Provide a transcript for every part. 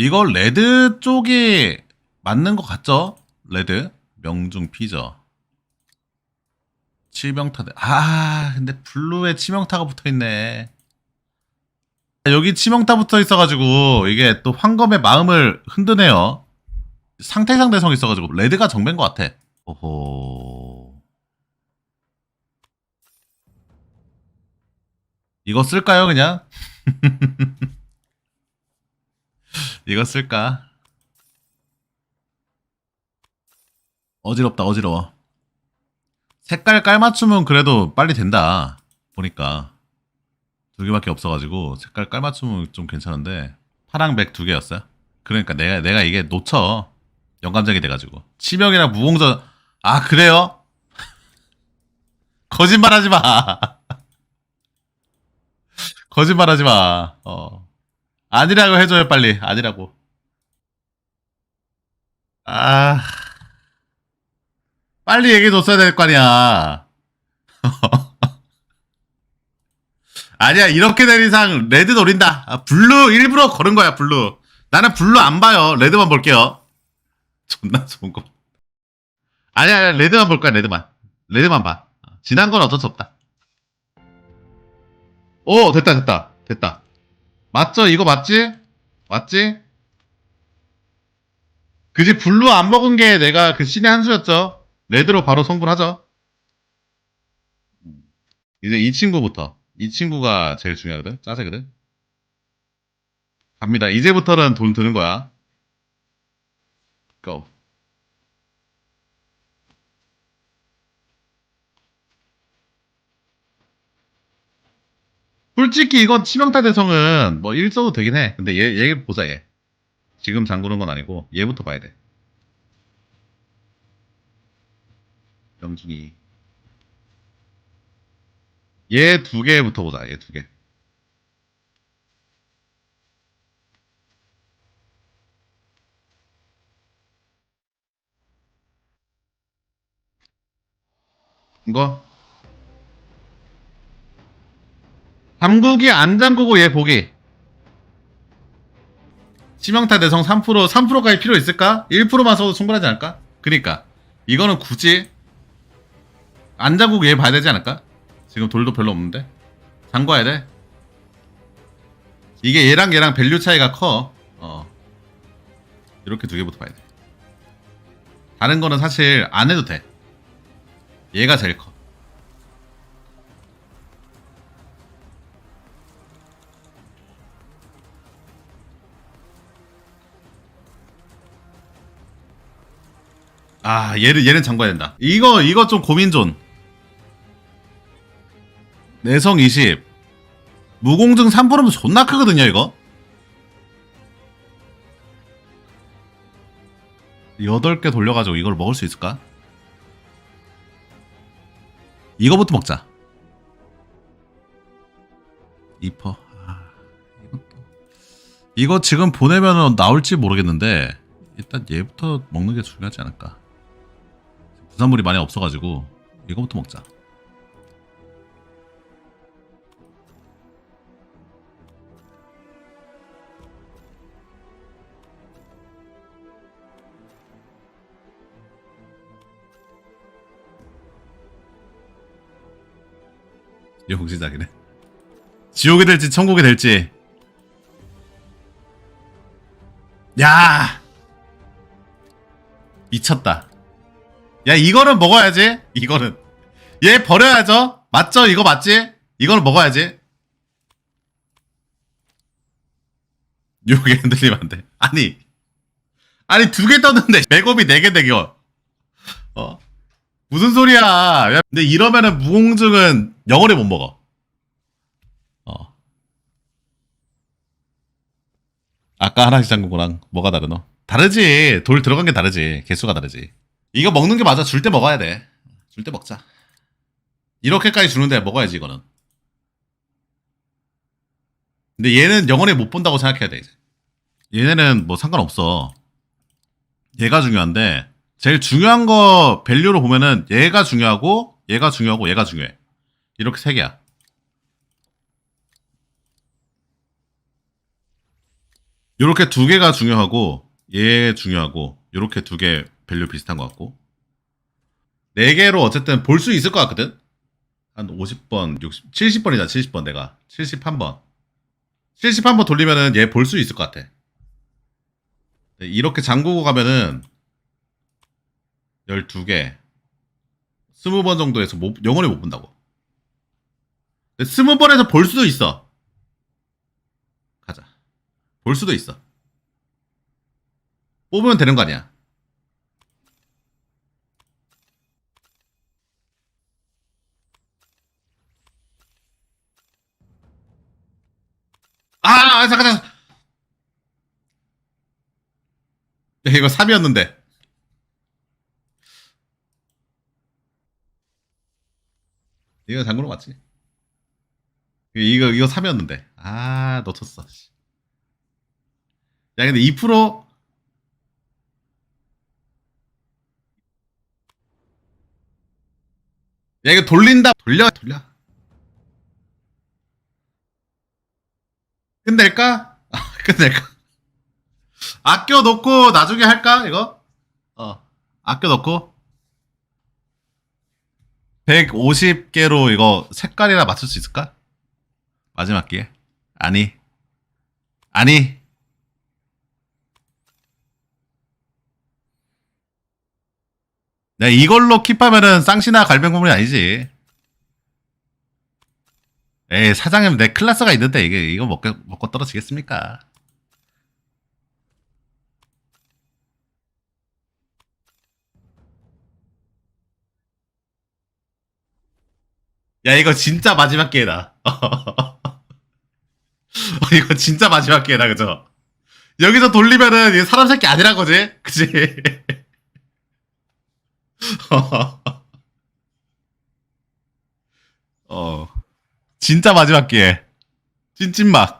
이거 레드 쪽이 맞는 것 같죠? 레드? 명중 피저 치명타 대- 아 근데 블루에 치명타가 붙어있네. 여기 치명타 붙어 있어가지고 이게 또 황검의 마음을 흔드네요. 상태상 대성 있어가지고 레드가 정배인 것 같아. 오호. 이거 쓸까요 그냥? 이거 쓸까? 어지럽다, 어지러워. 색깔 깔맞춤은 그래도 빨리 된다. 보니까. 두 개밖에 없어가지고, 색깔 깔맞춤은 좀 괜찮은데, 파랑 백 두 개였어요? 그러니까 내가, 내가 이게 놓쳐. 영감작이 돼가지고. 치명이랑 무공전, 아, 그래요? 거짓말 하지 마. 거짓말 하지 마. 어. 아니라고 해줘요, 빨리. 아니라고. 아. 빨리 얘기해줬어야 될 거 아니야. 아니야, 이렇게 된 이상 레드 노린다. 아, 블루 일부러 걸은 거야, 블루. 나는 블루 안 봐요. 레드만 볼게요. 존나 좋은 거. 아니야, 아니야, 레드만 볼 거야, 레드만. 레드만 봐. 지난 건 어쩔 수 없다. 오, 됐다, 됐다. 됐다. 맞죠? 이거 맞지? 맞지? 그지 블루 안 먹은 게 내가 그 신의 한 수였죠. 레드로 바로 성불하죠. 이제 이 친구부터. 이 친구가 제일 중요하거든. 짜세거든. 갑니다. 이제부터는 돈 드는 거야. 고. 솔직히 이건 치명타 대성은 뭐 1 써도 되긴 해. 근데 얘, 얘 보자, 얘. 지금 잠그는 건 아니고, 얘부터 봐야 돼. 명중이. 얘 두 개부터 보자, 얘 두 개. 이거. 잠그기 안 잠그고 얘 보기. 치명타 대성 3% 3%까지 필요 있을까? 1%만 써도 충분하지 않을까? 그니까 이거는 굳이 안 잠그고 얘 봐야 되지 않을까? 지금 돌도 별로 없는데 잠궈야 돼. 이게 얘랑 얘랑 밸류 차이가 커. 어. 이렇게 두 개부터 봐야 돼. 다른 거는 사실 안 해도 돼. 얘가 제일 커. 아, 얘를 얘는 잠궈야 된다. 이거 이거 좀 고민 존. 내성 20. 무공증 3%면 존나 크거든요, 이거. 8개 돌려가지고 이걸 먹을 수 있을까? 이거부터 먹자. 2퍼. 아. 이거 지금 보내면 나올지 모르겠는데, 일단 얘부터 먹는 게 중요하지 않을까. 부산물이 많이 없어가지고, 이거부터 먹자. 용시작이네. 지옥이 될지 천국이 될지. 야! 미쳤다. 야, 이거는 먹어야지. 이거는. 얘 버려야죠. 맞죠? 이거 맞지? 이거는 먹어야지. 요게 흔들리면 안 돼. 아니. 아니, 두 개 떴는데, 백업이 네개 되겨. 어? 무슨 소리야. 야, 근데 이러면은 무공증은 영원히 못 먹어. 어. 아까 하나씩 잠근 거랑 뭐가 다르노? 다르지. 돌 들어간 게 다르지. 개수가 다르지. 이거 먹는 게 맞아. 줄 때 먹어야 돼. 줄 때 먹자. 이렇게까지 주는데 먹어야지, 이거는. 근데 얘는 영원히 못 본다고 생각해야 돼, 이제. 얘네는 뭐 상관없어. 얘가 중요한데, 제일 중요한 거 밸류로 보면은 얘가 중요하고 얘가 중요하고 얘가 중요해. 이렇게 세 개야. 요렇게 두 개가 중요하고 얘 중요하고 요렇게 두개 밸류 비슷한 것 같고. 네 개로 어쨌든 볼 수 있을 것 같거든? 한 50번 60 70번이다 70번 내가. 71번. 71번 돌리면은 얘 볼 수 있을 것 같아. 네, 이렇게 잠그고 가면은 12개. 20번 정도에서 못, 영원히 못 본다고. 근데 20번에서 볼 수도 있어. 가자. 볼 수도 있어. 뽑으면 되는 거 아니야 아, 아 잠깐 잠깐. 야, 이거 3이었는데. 이거 장군로 맞지? 이거 이거 3이었는데. 아 놓쳤어 씨. 야 근데 2%야 이거 돌린다. 돌려 돌려 끝낼까? 아, 끝낼까? 아껴 놓고 나중에 할까 이거? 어 아껴 놓고 150개로 이거 색깔이나 맞출 수 있을까? 마지막 기회 아니 아니 네, 이걸로 킵하면은 쌍시나 갈뱅고물이 아니지. 에이, 사장님, 내 클라스가 있는데, 이게, 이거 먹고, 먹고 떨어지겠습니까? 야, 이거 진짜 마지막 기회다. 어, 이거 진짜 마지막 기회다, 그죠? 여기서 돌리면은, 사람 새끼 아니란 거지? 그치? 어. 진짜 마지막 기회. 찐찐막.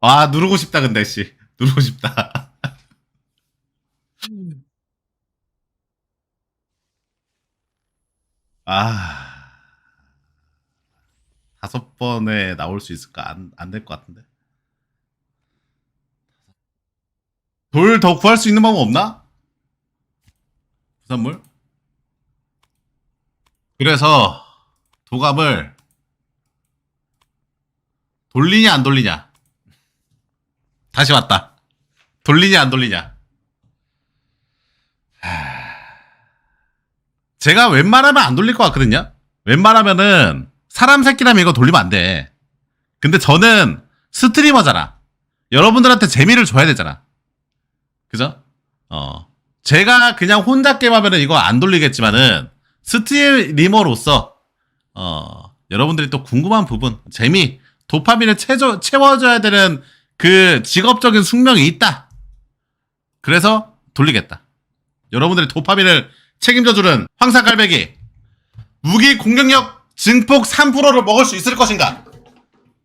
아, 누르고 싶다, 근데, 씨. 누르고 싶다. 아. 다섯 번에 나올 수 있을까? 안, 안 될 것 같은데. 돌 더 구할 수 있는 방법 없나? 부산물? 그래서 도감을 돌리냐 안 돌리냐? 다시 왔다. 돌리냐 안 돌리냐? 하... 제가 웬만하면 안 돌릴 것 같거든요. 웬만하면은 사람 새끼라면 이거 돌리면 안돼. 근데 저는 스트리머잖아. 여러분들한테 재미를 줘야 되잖아. 그죠? 어 제가 그냥 혼자 게임하면은 이거 안 돌리겠지만은 스트리머로서 어, 여러분들이 또 궁금한 부분, 재미, 도파민을 채워, 채워줘야 되는 그 직업적인 숙명이 있다. 그래서 돌리겠다. 여러분들의 도파민을 책임져주는 황사갈매기 무기 공격력 증폭 3%를 먹을 수 있을 것인가?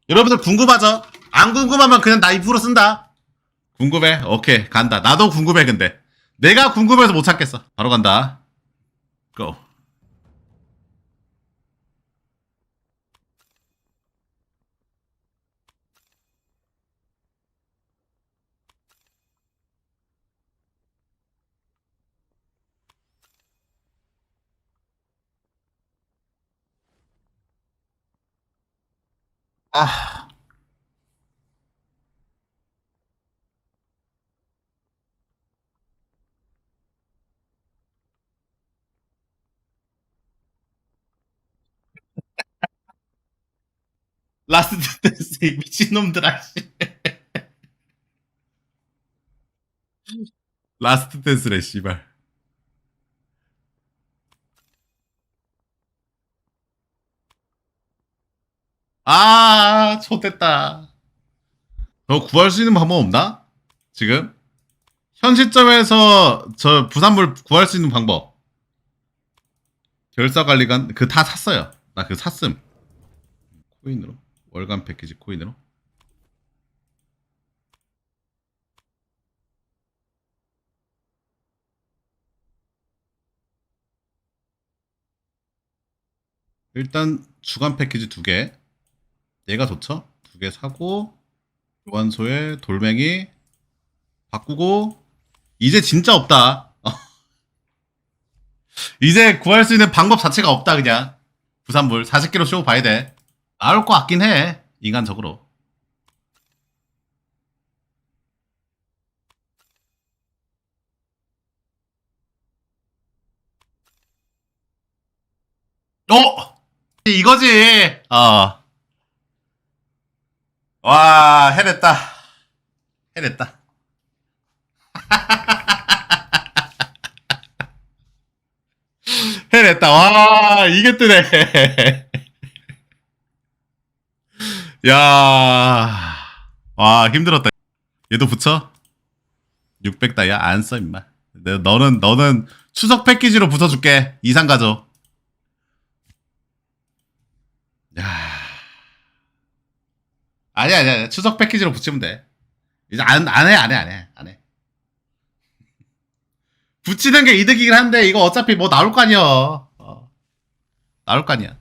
여러분들 궁금하죠? 안 궁금하면 그냥 나 2% 쓴다. 궁금해? 오케이 간다. 나도 궁금해 근데 내가 궁금해서 못 찾겠어. 바로 간다. 고. 아. 라스트 댄스 이 미친놈들아 씨. 라스트 댄스래 씨발 아 좋됐다 너 구할 수 있는 방법 없나? 지금? 현 시점에서 저 부산물 구할 수 있는 방법 결사 관리관 그 다 샀어요 나그 샀음 코인으로 월간 패키지 코인으로 일단 주간 패키지 두 개. 얘가 좋죠? 두두개 사고 교환소에 돌멩이 바꾸고 이제 진짜 없다. 이제 구할 수 있는 방법 자체가 없다 그냥 부산물 40kg 쇼 봐야 돼. 나올 것 같긴 해 인간적으로. 어 이거지. 어. 와 해냈다. 해냈다. 해냈다. 와, 이게 뜨네. 야, 와, 힘들었다. 얘도 붙여? 600 다이야? 안 써, 임마. 내- 너는, 너는 추석 패키지로 붙여줄게. 이상 가져. 야. 아니야, 아니야. 아니야. 추석 패키지로 붙이면 돼. 이제 안, 안 해, 안 해, 안 해, 안 해. 붙이는 게 이득이긴 한데 이거 어차피 뭐 나올 거 아니야. 어. 나올 거 아니야.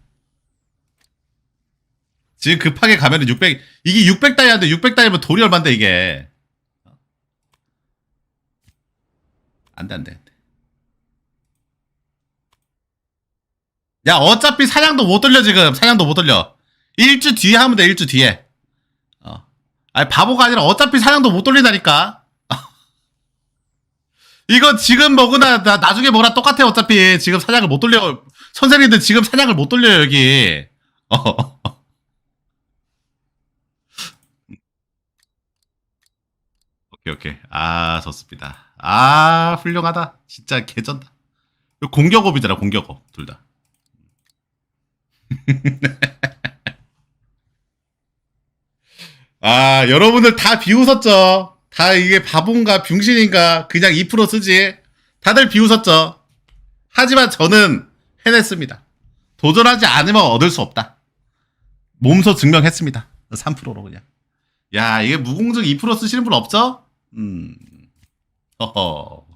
지금 급하게 가면은 600 이게 600 다이아인데 600 다이아면 돌이 얼만데 이게. 안 돼 안 돼 안 돼. 야 어차피 사냥도 못 돌려 지금 사냥도 못 돌려. 일주 뒤에 하면 돼 일주 뒤에. 어. 아니 바보가 아니라 어차피 사냥도 못 돌린다니까. 이거 지금 먹으나. 나, 나중에 먹으나 똑같아 어차피. 지금 사냥을 못 돌려. 선생님들 지금 사냥을 못 돌려요 여기. 어. 오케이 오케이. 아 좋습니다. 아 훌륭하다. 진짜 개쩐다. 공격업이잖아 공격업 둘 다 아 여러분들 다 비웃었죠? 다 이게 바본가 병신인가? 그냥 2% 쓰지? 다들 비웃었죠? 하지만 저는 해냈습니다. 도전하지 않으면 얻을 수 없다. 몸소 증명했습니다. 3%로 그냥. 야 이게 무공증 2% 쓰시는 분 없죠? 음. 허허